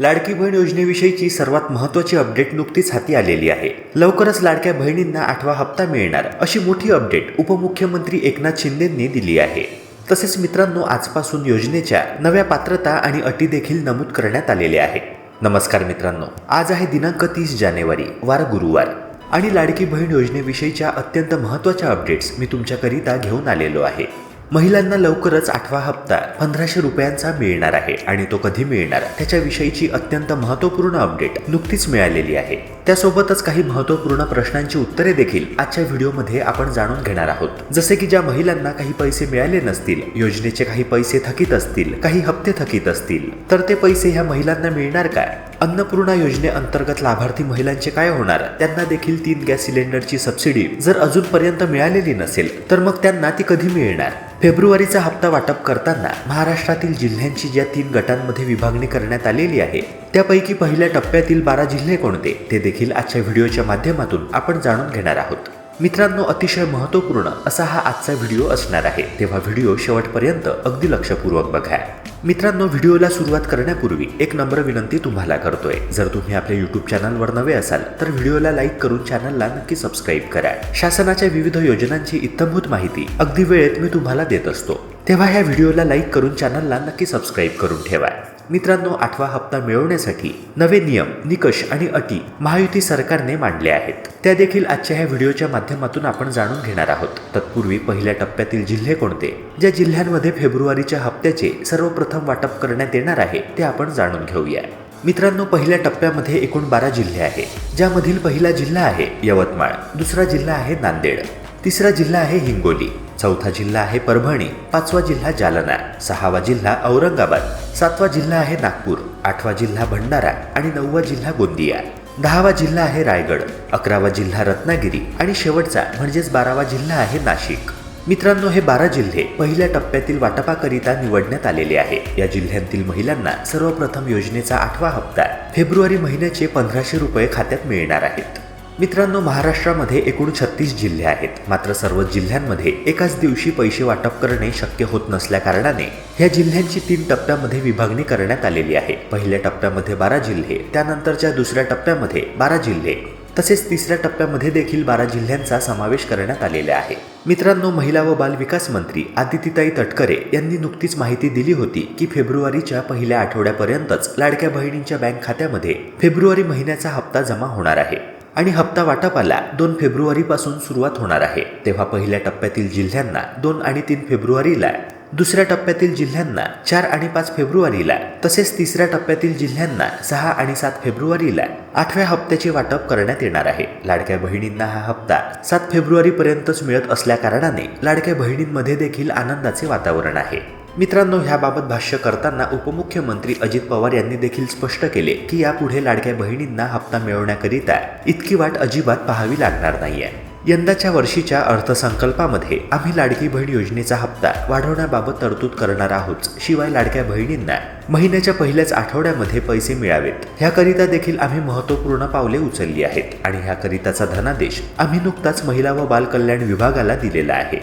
लाडकी बहीण योजनेविषयीची सर्वात महत्त्वाची अपडेट नुकतीच हाती आलेली आहे. लवकरच लाडक्या बहिणींना आठवा हप्ता मिळणार अशी मोठी अपडेट उपमुख्यमंत्री एकनाथ शिंदेंनी दिली आहे. तसेच मित्रांनो आजपासून योजनेच्या नव्या पात्रता आणि अटी देखील नमूद करण्यात आलेल्या आहेत. नमस्कार मित्रांनो आज आहे दिनांक तीस जानेवारी वार गुरुवार. आणि लाडकी बहीण योजनेविषयीच्या अत्यंत महत्त्वाच्या अपडेट्स मी तुमच्याकरिता घेऊन आलेलो आहे. महिलांना लवकरच आठवा हप्ता पंधराशे रुपयांचा मिळणार आहे आणि तो कधी मिळणार? त्याच्याविषयीची अत्यंत महत्त्वपूर्ण अपडेट नुकतीच मिळालेली आहे. त्यासोबतच काही महत्त्वपूर्ण प्रश्नांची उत्तरे देखील आजच्या व्हिडिओमध्ये आपण जाणून घेणार आहोत. जसे की ज्या महिलांना काही पैसे मिळाले नसतील योजनेचे काही पैसे थकीत असतील काही हप्ते थकीत असतील तर ते पैसे ह्या महिलांना मिळणार काय? अन्नपूर्णा योजनेअंतर्गत लाभार्थी महिलांचे काय होणार? त्यांना देखील तीन गॅस सिलेंडरची सबसिडी जर अजूनपर्यंत मिळालेली नसेल तर मग त्यांना ती कधी मिळणार? फेब्रुवारीचा हप्ता वाटप करताना महाराष्ट्रातील जिल्ह्यांची ज्या तीन गटांमध्ये विभागणी करण्यात आलेली आहे त्यापैकी पहिल्या टप्प्यातील बारा जिल्हे कोणते? ते देखील आजच्या व्हिडिओच्या माध्यमातून आपण जाणून घेणार आहोत. मित्रांनो अतिशय महत्त्वपूर्ण असा हा आजचा व्हिडिओ असणार आहे. तेव्हा व्हिडिओ शेवटपर्यंत अगदी लक्षपूर्वक बघा. मित्रांनो व्हिडिओला सुरुवात करण्यापूर्वी एक नम्र विनंती तुम्हाला करतोय. जर तुम्ही आपल्या युट्यूब चॅनलवर नवे असाल तर व्हिडिओला लाईक करून चॅनलला नक्की सबस्क्राईब करा. शासनाच्या विविध योजनांची इत्थंभूत माहिती अगदी वेळेत मी तुम्हाला देत असतो. तेव्हा ह्या व्हिडिओला लाईक करून चॅनलला नक्की सबस्क्राईब करून ठेवा. मित्रांनो आठवा हप्ता मिळवण्यासाठी नवे नियम निकष आणि अटी महायुती सरकारने मांडले आहेत. त्या देखील आजच्या ह्या व्हिडिओच्या माध्यमातून आपण जाणून घेणार आहोत. तत्पूर्वी पहिल्या टप्प्यातील जिल्हे कोणते? ज्या जिल्ह्यांमध्ये फेब्रुवारीच्या हप्त्याचे सर्वप्रथम वाटप करण्यात येणार आहे ते आपण जाणून घेऊया. मित्रांनो पहिल्या टप्प्यामध्ये एकूण बारा जिल्हे आहे ज्यामधील पहिला जिल्हा आहे यवतमाळ दुसरा जिल्हा आहे नांदेड तिसरा जिल्हा आहे हिंगोली. चौथा जिल्हा आहे परभणी पाचवा जिल्हा जालना सहावा जिल्हा औरंगाबाद सातवा जिल्हा आहे नागपूर आठवा जिल्हा भंडारा आणि नववा जिल्हा गोंदिया. दहावा जिल्हा आहे रायगड अकरावा जिल्हा रत्नागिरी आणि शेवटचा म्हणजेच बारावा जिल्हा आहे नाशिक. मित्रांनो हे बारा जिल्हे पहिल्या टप्प्यातील वाटपाकरिता निवडण्यात आलेले आहे. या जिल्ह्यांतील महिलांना सर्वप्रथम योजनेचा आठवा हप्ता फेब्रुवारी महिन्याचे पंधराशे रुपये खात्यात मिळणार आहेत. मित्रांनो महाराष्ट्रामध्ये एकूण छत्तीस जिल्हे आहेत. मात्र सर्व जिल्ह्यांमध्ये एकाच दिवशी पैसे वाटप करणे शक्य होत नसल्याकारणाने ह्या जिल्ह्यांची तीन टप्प्यामध्ये विभागणी करण्यात आलेली आहे. पहिल्या टप्प्यामध्ये बारा जिल्हे त्यानंतरच्या दुसऱ्या टप्प्यामध्ये बारा जिल्हे तसेच तिसऱ्या टप्प्यामध्ये देखील बारा जिल्ह्यांचा समावेश करण्यात आलेला आहे. मित्रांनो महिला व बाल विकास मंत्री आदितीताई तटकरे यांनी नुकतीच माहिती दिली होती की फेब्रुवारीच्या पहिल्या आठवड्यापर्यंतच लाडक्या बहिणींच्या बँक खात्यामध्ये फेब्रुवारी महिन्याचा हप्ता जमा होणार आहे. आणि हप्ता वाटपाला दोन फेब्रुवारीपासून सुरुवात होणार आहे. तेव्हा पहिल्या टप्प्यातील जिल्ह्यांना दोन आणि तीन फेब्रुवारीला दुसऱ्या टप्प्यातील जिल्ह्यांना चार आणि पाच फेब्रुवारीला तसेच तिसऱ्या टप्प्यातील जिल्ह्यांना सहा आणि सात फेब्रुवारीला आठव्या हप्त्याचे वाटप करण्यात येणार आहे. लाडक्या बहिणींना हा हप्ता सात फेब्रुवारीपर्यंतच मिळत असल्या कारणाने लाडक्या बहिणींमध्ये देखील आनंदाचे वातावरण आहे. मित्रांनो ह्याबाबत भाष्य करताना उपमुख्यमंत्री अजित पवार यांनी देखील स्पष्ट केले की यापुढे लाडक्या बहिणींना हप्ता मिळवण्याकरिता इतकी वाट अजिबात पाहावी लागणार नाहीये. यंदाच्या वर्षीच्या अर्थसंकल्पामध्ये आम्ही लाडकी बहीण योजनेचा हप्ता वाढवण्याबाबत तरतूद करणार आहोत. शिवाय लाडक्या बहिणींना महिन्याच्या पहिल्याच आठवड्यामध्ये पैसे मिळावेत. ह्याकरिता देखील आम्ही महत्त्वपूर्ण पावले उचलली आहेत आणि ह्याकरिताचा धनादेश आम्ही नुकताच महिला व बाल कल्याण विभागाला दिलेला आहे.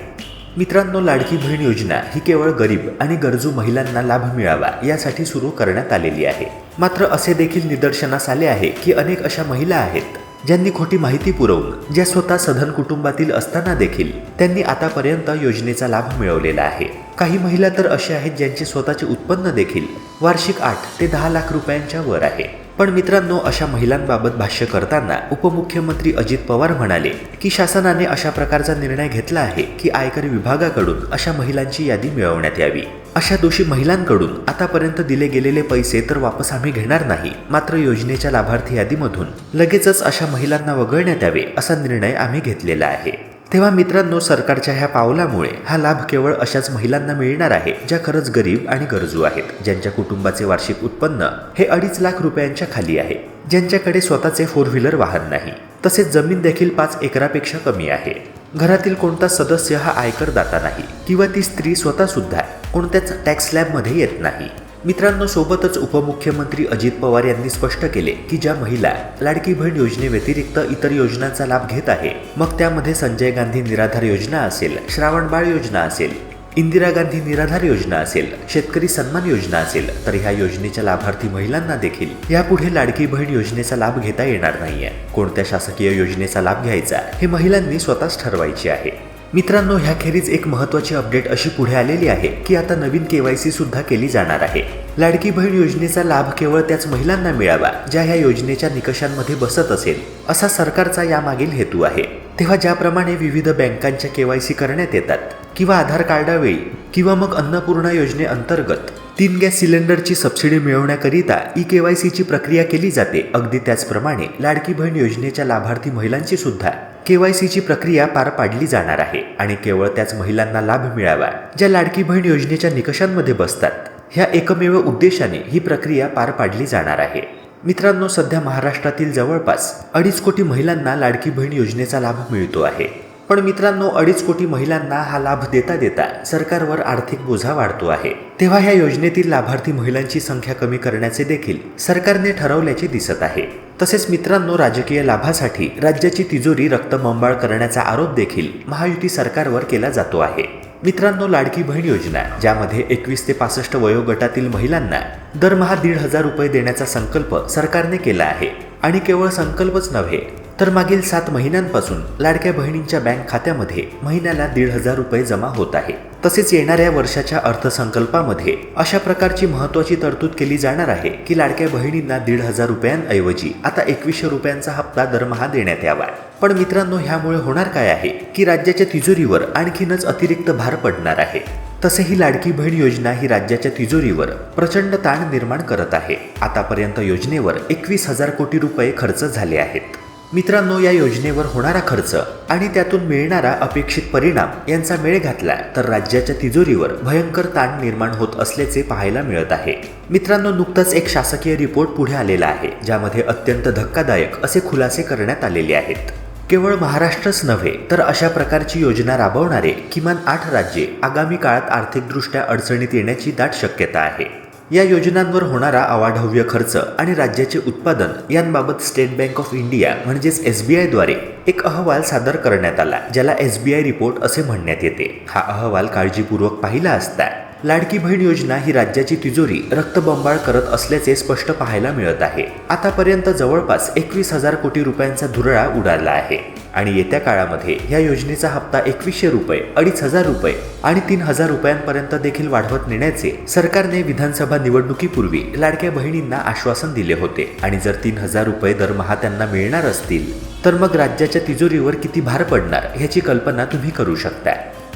मित्रांनो लाडकी बहीण योजना ही केवळ गरीब आणि गरजू महिलांना लाभ मिळावा यासाठी सुरू करण्यात आलेली आहे. मात्र असे देखील निदर्शनास आले आहे की अनेक अशा महिला आहेत ज्यांनी खोटी माहिती पुरवून ज्या स्वतः सधन कुटुंबातील असताना देखील त्यांनी आतापर्यंत योजनेचा लाभ मिळवलेला आहे. काही महिला तर अशा आहेत ज्यांचे स्वतःचे उत्पन्न देखील वार्षिक आठ ते दहा लाख रुपयांच्या वर आहे. पण मित्रांनो अशा महिलांबाबत भाष्य करताना उपमुख्यमंत्री अजित पवार म्हणाले की शासनाने अशा प्रकारचा निर्णय घेतला आहे की आयकर विभागाकडून अशा महिलांची यादी मिळवण्यात यावी. अशा दोषी महिलांकडून आतापर्यंत दिले गेलेले पैसे तर वापस आम्ही घेणार नाही. मात्र योजनेच्या लाभार्थी यादीमधून लगेचच अशा महिलांना वगळण्यात यावे असा निर्णय आम्ही घेतलेला आहे. तेव्हा मित्रांनो सरकारच्या ह्या पावलामुळे हा लाभ केवळ अशाच महिलांना मिळणार आहे ज्या खरंच गरीब आणि गरजू आहेत ज्यांच्या कुटुंबाचे वार्षिक उत्पन्न हे अडीच लाख रुपयांच्या खाली आहे ज्यांच्याकडे स्वतःचे फोर व्हीलर वाहन नाही. तसेच जमीन देखील पाच एकरापेक्षा कमी आहे. घरातील कोणता सदस्य हा आयकरदाता नाही किंवा ती स्त्री स्वतः सुद्धा कोणत्याच टॅक्स स्लॅबमध्ये येत नाही. मित्रांनो सोबतच उपमुख्यमंत्री अजित पवार यांनी स्पष्ट केले की ज्या महिला लाडकी बहीण योजनेव्यतिरिक्त इतर योजनांचा लाभ घेत आहे मग त्यामध्ये संजय गांधी निराधार योजना असेल श्रावणबाळ योजना असेल इंदिरा गांधी निराधार योजना असेल शेतकरी सन्मान योजना असेल तर ह्या योजनेच्या लाभार्थी महिलांना देखील. यापुढे लाडकी बहीण योजनेचा लाभ घेता येणार नाहीये. कोणत्या शासकीय योजनेचा लाभ घ्यायचा हे महिलांनी स्वतःच ठरवायचे आहे. मित्रांनो ह्याखेरीज एक महत्वाची अपडेट अशी पुढे आलेली आहे की आता नवीन केवायसी सुद्धा केली जाणार आहे. लाडकी बहीण योजनेचा लाभ केवळ त्याच महिलांना मिळावा ज्या ह्या योजनेच्या निकषांमध्ये बसत असेल असा सरकारचा यामागील हेतू आहे. तेव्हा ज्याप्रमाणे विविध बँकांच्या केवायसी करण्यात येतात किंवा आधार कार्डावेळी किंवा मग अन्नपूर्णा योजनेअंतर्गत तीन गॅस सिलेंडरची सबसिडी मिळवण्याकरिता ई केवायसीची प्रक्रिया केली जाते. अगदी त्याचप्रमाणे लाडकी बहीण योजनेच्या लाभार्थी महिलांची सुद्धा. के वाय सीची प्रक्रिया पार पाडली जाणार आहे आणि केवळ त्याच महिलांना लाभ मिळावा. ज्या लाडकी बहीण योजनेच्या निकषांमध्ये बसतात ह्या एकमेव उद्देशाने ही प्रक्रिया पार पाडली जाणार आहे. मित्रांनो सध्या महाराष्ट्रातील जवळपास अडीच कोटी महिलांना लाडकी बहीण योजनेचा लाभ मिळतो आहे. पण मित्रांनो अडीच कोटी महिलांना हा लाभ देता देता सरकारवर आर्थिक बोझा वाढतो आहे. तेव्हा ह्या योजनेतील लाभार्थी महिलांची संख्या कमी करण्याचे देखील सरकारने ठरवल्याचे दिसत आहे. तसेच मित्रांनो राजकीय लाभासाठी राज्याची तिजोरी रक्तबंबाळ करण्याचा आरोप देखील महायुती सरकारवर केला जातो आहे. मित्रांनो लाडकी बहीण योजना ज्यामध्ये एकवीस ते पासष्ट वयोगटातील महिलांना दरमहा दीड हजार रुपये देण्याचा संकल्प सरकारने केला आहे. आणि केवळ संकल्पच नव्हे तर मागील सात महिन्यांपासून लाडक्या बहिणींच्या बँक खात्यामध्ये महिन्याला दीड हजार रुपये जमा होत आहे. तसेच येणाऱ्या वर्षाच्या अर्थसंकल्पामध्ये अशा प्रकारची महत्वाची तरतूद केली जाणार आहे की लाडक्या बहिणींना दीड हजार रुपयांऐवजी आता एकवीसशे रुपयांचा हप्ता दरमहा देण्यात यावा. पण मित्रांनो ह्यामुळे होणार काय आहे की राज्याच्या तिजोरीवर आणखीनच अतिरिक्त भार पडणार आहे. तसे ही लाडकी बहीण योजना ही राज्याच्या तिजोरीवर प्रचंड ताण निर्माण करत आहे. आतापर्यंत योजनेवर एकवीस हजार कोटी रुपये खर्च झाले आहेत. मित्रांनो या योजनेवर होणारा खर्च आणि त्यातून मिळणारा अपेक्षित परिणाम यांचा मेळ घातला तर राज्याच्या तिजोरीवर भयंकर ताण निर्माण होत असल्याचे पाहायला मिळत आहे. मित्रांनो नुकताच एक शासकीय रिपोर्ट पुढे आलेला आहे ज्यामध्ये अत्यंत धक्कादायक असे खुलासे करण्यात आलेले आहेत. केवळ महाराष्ट्रच नव्हे तर अशा प्रकारची योजना राबवणारे किमान आठ राज्ये आगामी काळात आर्थिकदृष्ट्या अडचणीत येण्याची दाट शक्यता आहे. या योजनांवर होणारा अवाढव्य खर्च आणि राज्याचे उत्पादन यांबाबत स्टेट बँक ऑफ इंडिया म्हणजेच एस बी आयद्वारे एक अहवाल सादर करण्यात आला ज्याला एस बी आय रिपोर्ट असे म्हणण्यात येते. हा अहवाल काळजीपूर्वक पाहिला असता लाडकी बहीण योजना ही राज्याची तिजोरी रक्तबंबाळ करत असल्याचे स्पष्ट पाहायला मिळत आहे. आतापर्यंत जवळपास एकवीस हजार कोटी रुपयांचा धुरळा उडाला आहे. आणि येत्या काळामध्ये या योजनेचा हप्ता एकवीसशे रुपये अडीच हजार रुपये आणि तीन हजार रुपयांपर्यंत देखील वाढवत नेण्याचे सरकारने विधानसभा निवडणुकीपूर्वी लाडक्या बहिणींना आश्वासन दिले होते. आणि जर तीन हजार रुपये दरमहा त्यांना मिळणार असतील तर मग राज्याच्या तिजोरीवर किती भार पडणार ह्याची कल्पना तुम्ही करू शकता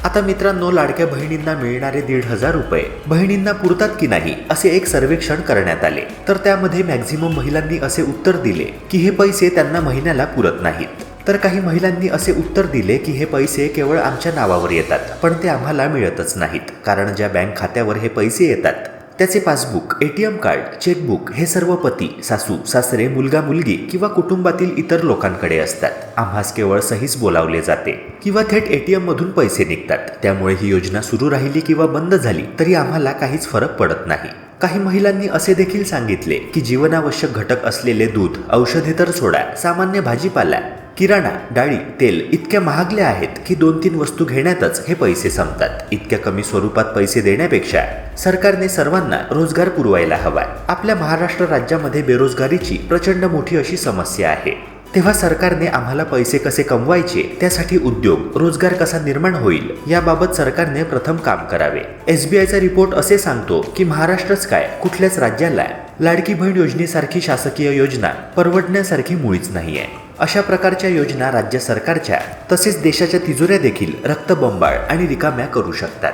आता मित्रांनो लाडक्या बहिणींना मिळणारे दीड हजार रुपये. बहिणींना पुरतात की नाही असे एक सर्वेक्षण करण्यात आले. तर त्यामध्ये मॅक्झिमम महिलांनी असे उत्तर दिले की हे पैसे त्यांना महिन्याला पुरत नाहीत. तर काही महिलांनी असे उत्तर दिले की हे पैसे केवळ आमच्या नावावर येतात पण ते आम्हाला मिळतच नाहीत कारण ज्या बँक खात्यावर हे पैसे येतात त्याचे पासबुक एटीएम कार्ड चेकबुक हे सर्व पती सासू सासरे मुलगा मुलगी किंवा कुटुंबातील इतर लोकांकडे असतात. आम्हास केवळ सहीच बोलावले जाते किंवा थेट एटीएम मधून पैसे निघतात. त्यामुळे ही योजना सुरू राहिली किंवा बंद झाली तरी आम्हाला काहीच फरक पडत नाही. काही महिलांनी असे देखील सांगितले की जीवनावश्यक घटक असलेले दूध औषधे तर सोडा सामान्य भाजीपाला किराणा डाळी तेल इतक्या महागल्या आहेत की दोन तीन वस्तू घेण्यातच हे पैसे संपतात. इतक्या कमी स्वरूपात पैसे देण्यापेक्षा सरकारने सर्वांना रोजगार पुरवायला हवा आपल्या महाराष्ट्र राज्यामध्ये बेरोजगारीची प्रचंड मोठी अशी समस्या आहे. तेव्हा सरकारने आम्हाला पैसे कसे कमवायचे त्यासाठी उद्योग रोजगार कसा निर्माण होईल याबाबत सरकारने प्रथम काम करावे. एस बी आयचा रिपोर्ट असे सांगतो की महाराष्ट्रच काय कुठल्याच राज्याला लाडकी बहीण योजनेसारखी शासकीय योजना परवडण्यासारखी मुळीच नाहीये. अशा प्रकारच्या योजना राज्य सरकारच्या तसेच देशाच्या तिजोऱ्या देखील रक्तबंबाळ आणि रिकाम्या करू शकतात.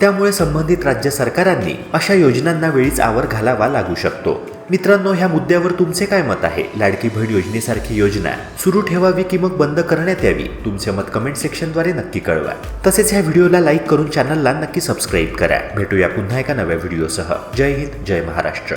त्यामुळे संबंधित राज्य सरकारांनी अशा योजनांना वेळीच आवर घालावा लागू शकतो. मित्रांनो ह्या मुद्द्यावर तुमचे काय मत आहे? लाडकी बहीण योजनेसारखी योजना सुरू ठेवावी की मग बंद करण्यात यावी? तुमचे मत कमेंट सेक्शनद्वारे नक्की कळवा. तसेच ह्या व्हिडिओला लाईक करून चॅनलला नक्की सबस्क्राईब करा. भेटूया पुन्हा एका नव्या व्हिडिओसह. जय हिंद जय महाराष्ट्र.